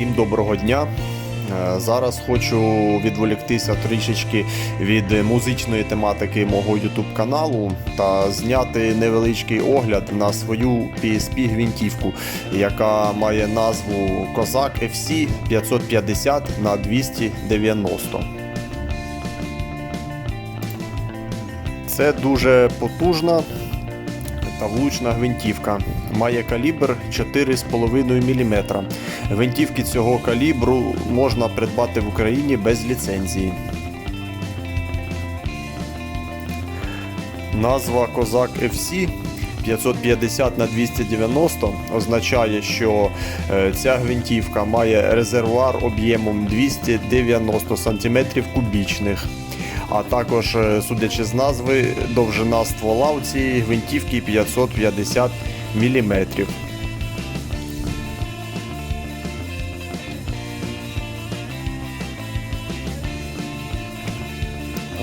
Всім доброго дня. Е, Зараз хочу відволіктися трішечки від музичної тематики мого YouTube каналу та зняти невеличкий огляд на свою PSP гвинтівку, яка має назву Козак FC 550 на 290. Це дуже потужна та влучна гвинтівка. Має калібр 4,5 мм. Гвинтівки цього калібру можна придбати в Україні без ліцензії. Назва Козак FC 550 на 290 означає, що е, ця гвинтівка має резервуар об'ємом 290 см кубічних. А також, е, судячи з назви, довжина ствола у цієї гвинтівки 550 мм.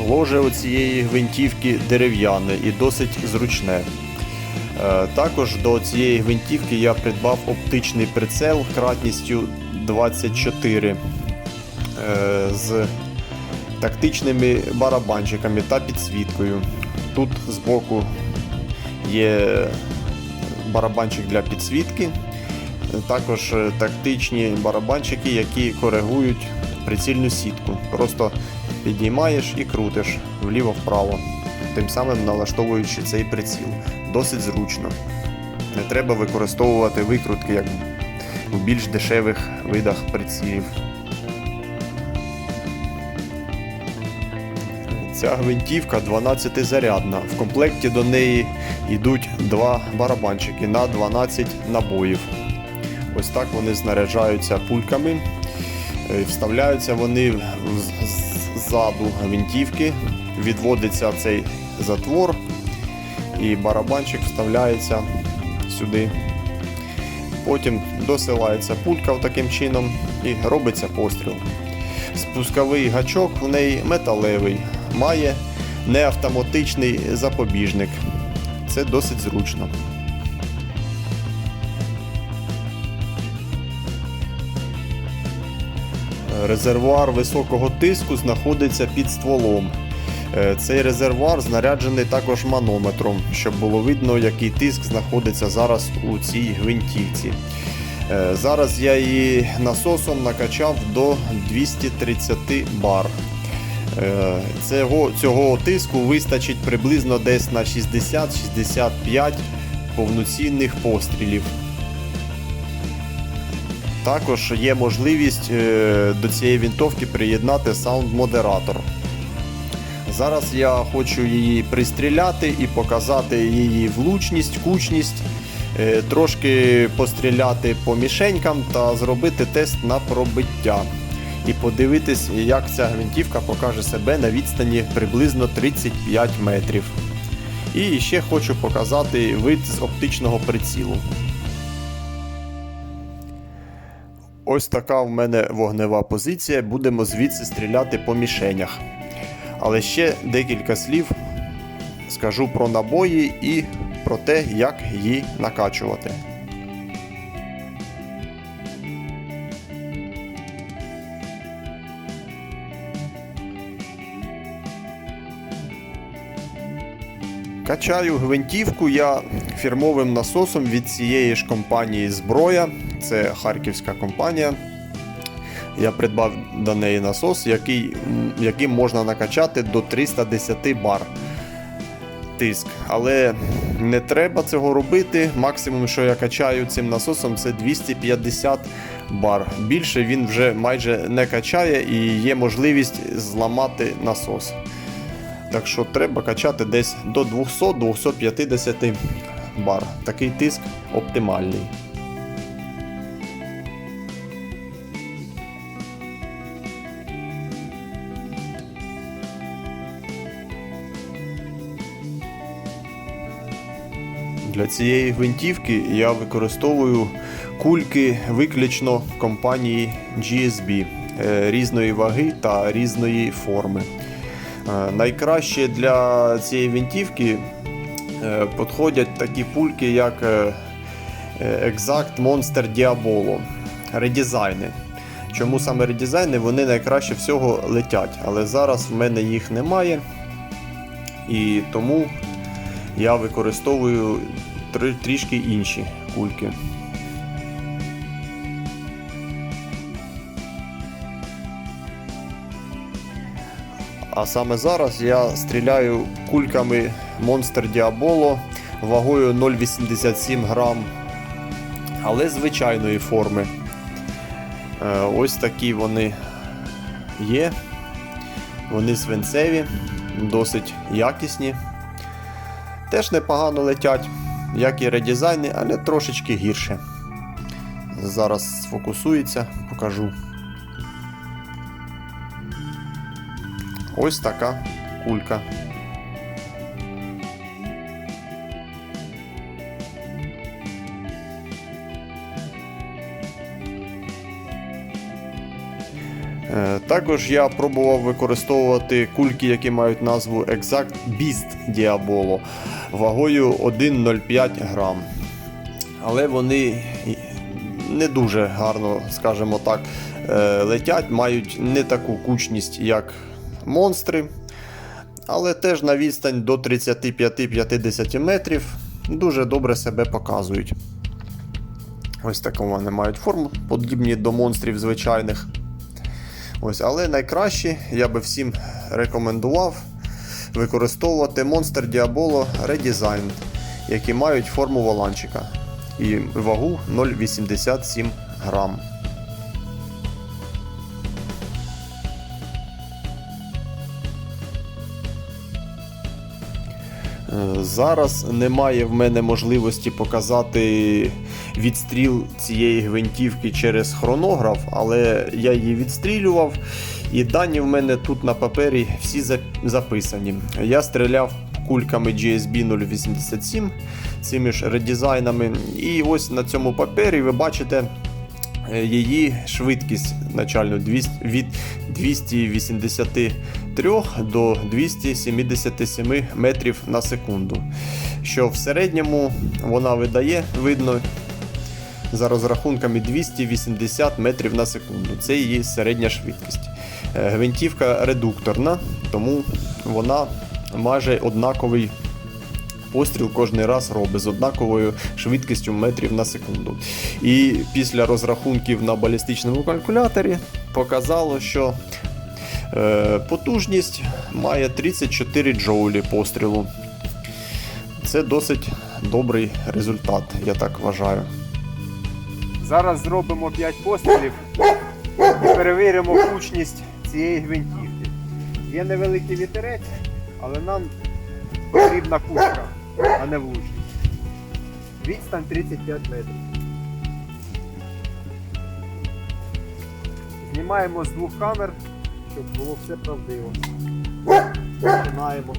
Ложе у цієї гвинтівки дерев'яне і досить зручне. Е, Також до цієї гвинтівки я придбав оптичний прицел кратністю 24 е, з тактичними барабанчиками та підсвіткою. Тут збоку є барабанчик для підсвітки, також тактичні барабанчики, які коригують прицільну сітку. Просто підіймаєш і крутиш вліво-вправо, тим самим налаштовуючи цей приціл. Досить зручно. Не треба використовувати викрутки, як у більш дешевих видах прицілів. Ця гвинтівка 12-зарядна. В комплекті до неї йдуть два барабанчики на 12 набоїв. Ось так вони знаряджаються пульками. Е, Вставляються вони ззаду гвинтівки, відводиться цей затвор, і барабанчик вставляється сюди. Потім досилається пулька таким чином і робиться постріл. Спусковий гачок в неї металевий, має неавтоматичний запобіжник. Це досить зручно. Резервуар високого тиску знаходиться під стволом. Е, Цей резервуар знаряджений також манометром, щоб було видно, який тиск знаходиться зараз у цій гвинтівці. Е, Зараз я її насосом накачав до 230 бар. Е, Цього, цього тиску вистачить приблизно десь на 60-65 повноцінних пострілів. Також є можливість е, до цієї вінтовки приєднати саунд-модератор. Зараз я хочу її пристріляти і показати її влучність, кучність, е, трошки постріляти по мішенькам та зробити тест на пробиття. І подивитись, як ця гвинтівка покаже себе на відстані приблизно 35 метрів. І ще хочу показати вид з оптичного прицілу. Ось така в мене вогнева позиція. Будемо звідси стріляти по мішенях. Але ще декілька слів скажу про набої і про те, як її накачувати. Качаю гвинтівку я фірмовим насосом від цієї ж компанії Зброя. Це харківська компанія. Я придбав до неї насос, який, яким можна накачати до 310 бар тиск. Але не треба цього робити. Максимум, що я качаю цим насосом, це 250 бар. Більше він вже майже не качає і є можливість зламати насос. Так що треба качати десь до 200-250 бар. Такий тиск оптимальний. Для цієї гвинтівки я використовую кульки виключно компанії GSB е, різної ваги та різної форми. Е, Найкраще для цієї гвинтівки е, підходять такі пульки, як е, Exact Monster Diabolo. Редизайни. чому саме редизайни, вони найкраще всього летять. Але зараз в мене їх немає. І тому я використовую трішки інші кульки. А саме зараз я стріляю кульками Monster Diabolo вагою 0,87 грам, але звичайної форми. Е, Ось такі вони є. Вони свинцеві, досить якісні. Теж непогано летять, як і редизайни, але трошечки гірше. Зараз сфокусується, покажу. Ось така кулька. Е, Також я пробував використовувати кульки, які мають назву Exact Beast Diabolo вагою 1,05 грам. Але вони не дуже гарно, скажімо так, е, летять, мають не таку кучність, як монстри. Але теж на відстань до 35-50 метрів дуже добре себе показують. Ось таку вони мають форму, подібні до монстрів звичайних. Ось, але найкраще я би всім рекомендував використовувати Monster Diabolo Redesigned, які мають форму воланчика і вагу 0,87 грам. Зараз немає в мене можливості показати відстріл цієї гвинтівки через хронограф, але я її відстрілював, і дані в мене тут на папері всі записані. Я стріляв кульками GSB 087 цими ж редизайнами. І ось на цьому папері ви бачите її швидкість начальну 200 від 283 до 277 метрів на секунду. Що в середньому вона видає, видно, за розрахунками 280 метрів на секунду. Це її середня швидкість. Е, Гвинтівка редукторна, тому вона майже однаковий постріл кожен раз робить з однаковою швидкістю метрів на секунду. І після розрахунків на балістичному калькуляторі показало, що е, потужність має 34 джоулі пострілу. Це досить добрий результат, я так вважаю. Зараз зробимо 5 пострілів і перевіримо кучність цієї гвинтівки. Є невеликий вітерець, але нам потрібна кучка, а не влучність. Відстань 35 метрів. Знімаємо з двох камер, щоб було все правдиво. Починаємо.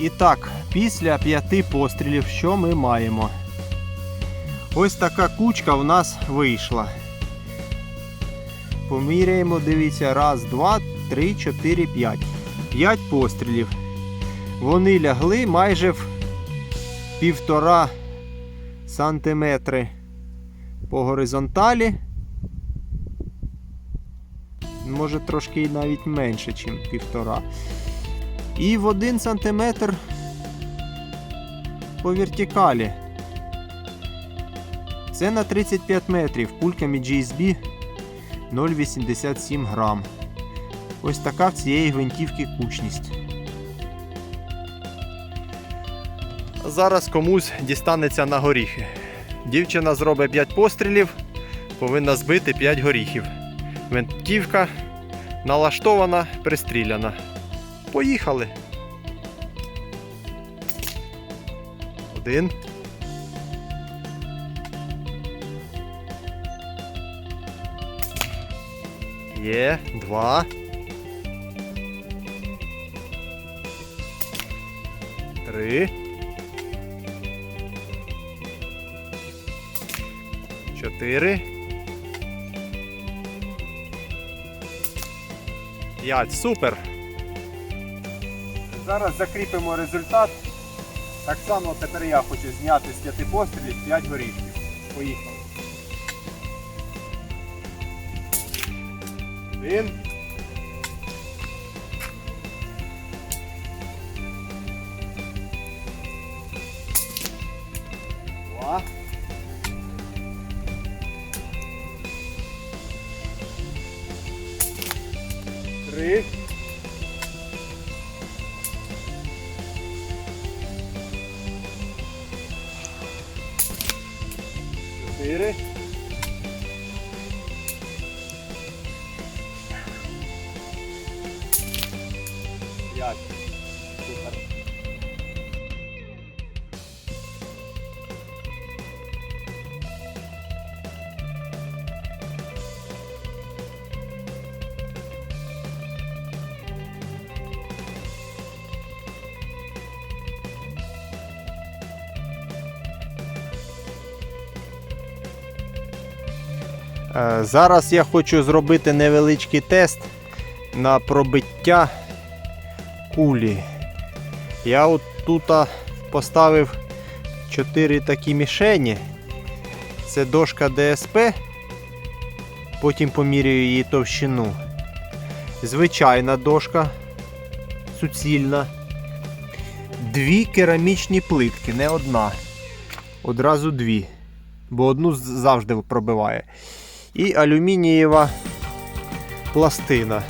І так, після п'яти пострілів, що ми маємо? Ось така кучка в нас вийшла. Поміряємо, дивіться, раз, два, три, чотири, п'ять. П'ять пострілів. Вони лягли майже в півтора сантиметри по горизонталі. Може трошки навіть менше, ніж півтора. І в один сантиметр по вертикалі. Це на 35 метрів кульками GSB 0,87 грам. Ось така в цієї гвинтівки кучність. Зараз комусь дістанеться на горіхи. Дівчина зробить 5 пострілів, повинна збити 5 горіхів. Гвинтівка налаштована, пристріляна. Поїхали. Один. Є, два. Три. Чотири. П'ять. Супер. Зараз закріпимо результат. Так само тепер я хочу зняти з п'яти пострілів 5 горішків. Поїхали. Один. 5. Супер. Е, зараз я хочу зробити невеличкий тест на пробиття кулі. Я от тут поставив 4 такі мішені. Це дошка ДСП. Потім поміряю її товщину. Звичайна дошка суцільна. Дві керамічні плитки, не одна. Одразу дві. Бо одну завжди пробиває. І алюмінієва пластина.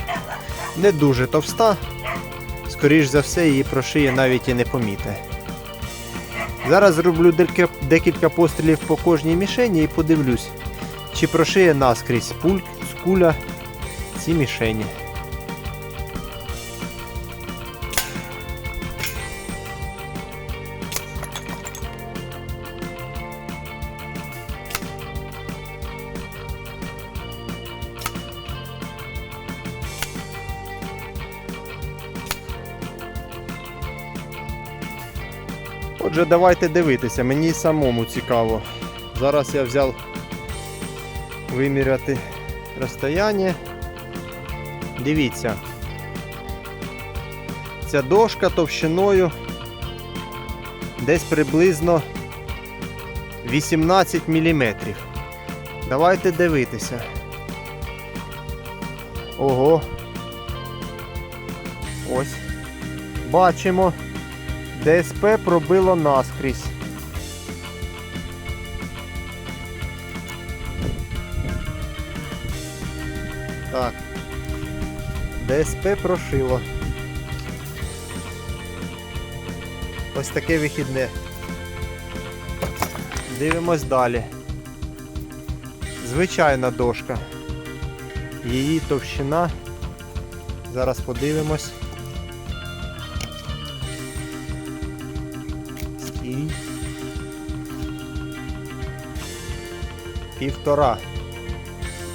Не дуже товста. Скоріш за все, її прошиє навіть і не поміти. Зараз зроблю декілька, пострілів по кожній мішені і подивлюсь, чи прошиє наскрізь пуль, куля ці мішені. Отже, давайте дивитися, мені самому цікаво. Зараз я взяв виміряти розстояння. Дивіться. Ця дошка товщиною десь приблизно 18 мм. Давайте дивитися. Ого. Ось. Бачимо. ДСП пробило наскрізь. Так. ДСП прошило. Ось таке вихідне. Дивимось далі. Звичайна дошка. Її товщина. Зараз подивимось. Півтора.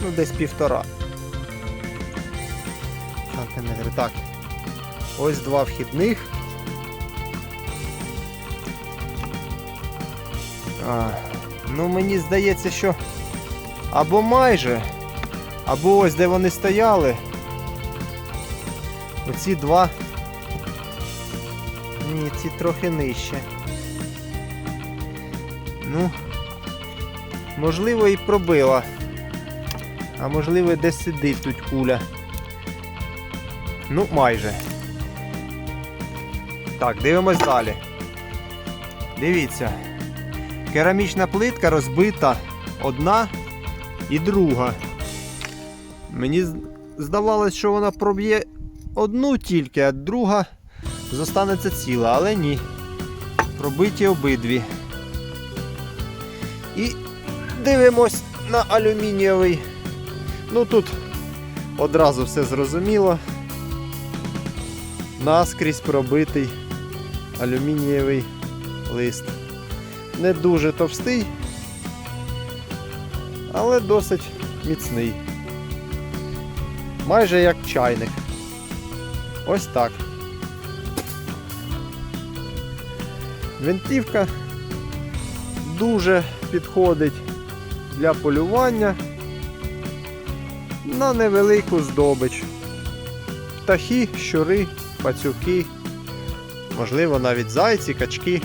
Ну, десь півтора. Сантиметри. Так. Ось два вхідних. А, ну, мені здається, що або майже, або ось де вони стояли. Оці два. Ні, ці трохи нижче. Ну, можливо, і пробила. А можливо, десь сидить тут куля. Ну, майже. Так, дивимось далі. Дивіться. Керамічна плитка розбита одна і друга. Мені здавалось, що вона проб'є одну тільки, а друга зостанеться ціла, але ні. Пробиті обидві. І дивимось на алюмінієвий. Ну тут одразу все зрозуміло. Наскрізь пробитий алюмінієвий лист. Не дуже товстий, але досить міцний. Майже як чайник. Ось так. Винтівка дуже підходить для полювання на невелику здобич. Птахи, щури, пацюки, можливо навіть зайці, качки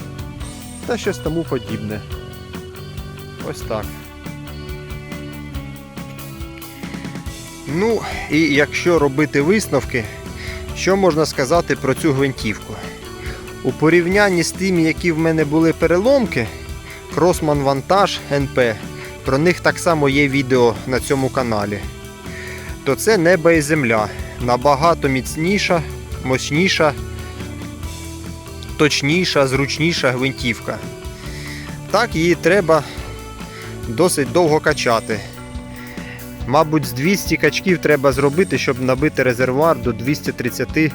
та щось тому подібне. Ось так. Ну, і якщо робити висновки, що можна сказати про цю гвинтівку? У порівнянні з тими, які в мене були переломки, Crossman Vantage NP, про них так само є відео на цьому каналі. То це небо і земля. Набагато міцніша, мощніша, точніша, зручніша гвинтівка. Так, її треба досить довго качати. Мабуть, з 200 качків треба зробити, щоб набити резервуар до 230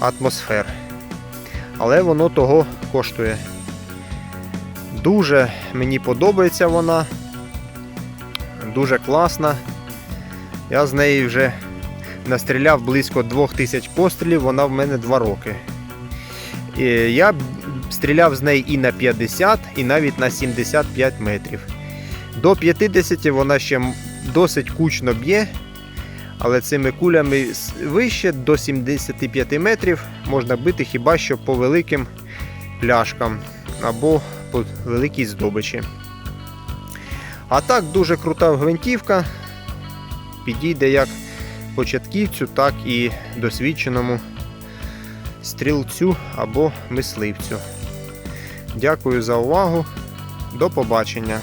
атмосфер. Але воно того коштує. Дуже мені подобається вона. Дуже класна. Я з неї вже настріляв близько 2000 пострілів, вона в мене 2 роки. І я стріляв з неї і на 50, і навіть на 75 метрів. До 50 вона ще досить кучно б'є, але цими кулями вище до 75 метрів можна бити хіба що по великим пляшкам або по великій здобичі. А так дуже крута гвинтівка. Підійде як початківцю, так і досвідченому стрілцю або мисливцю. Дякую за увагу. До побачення.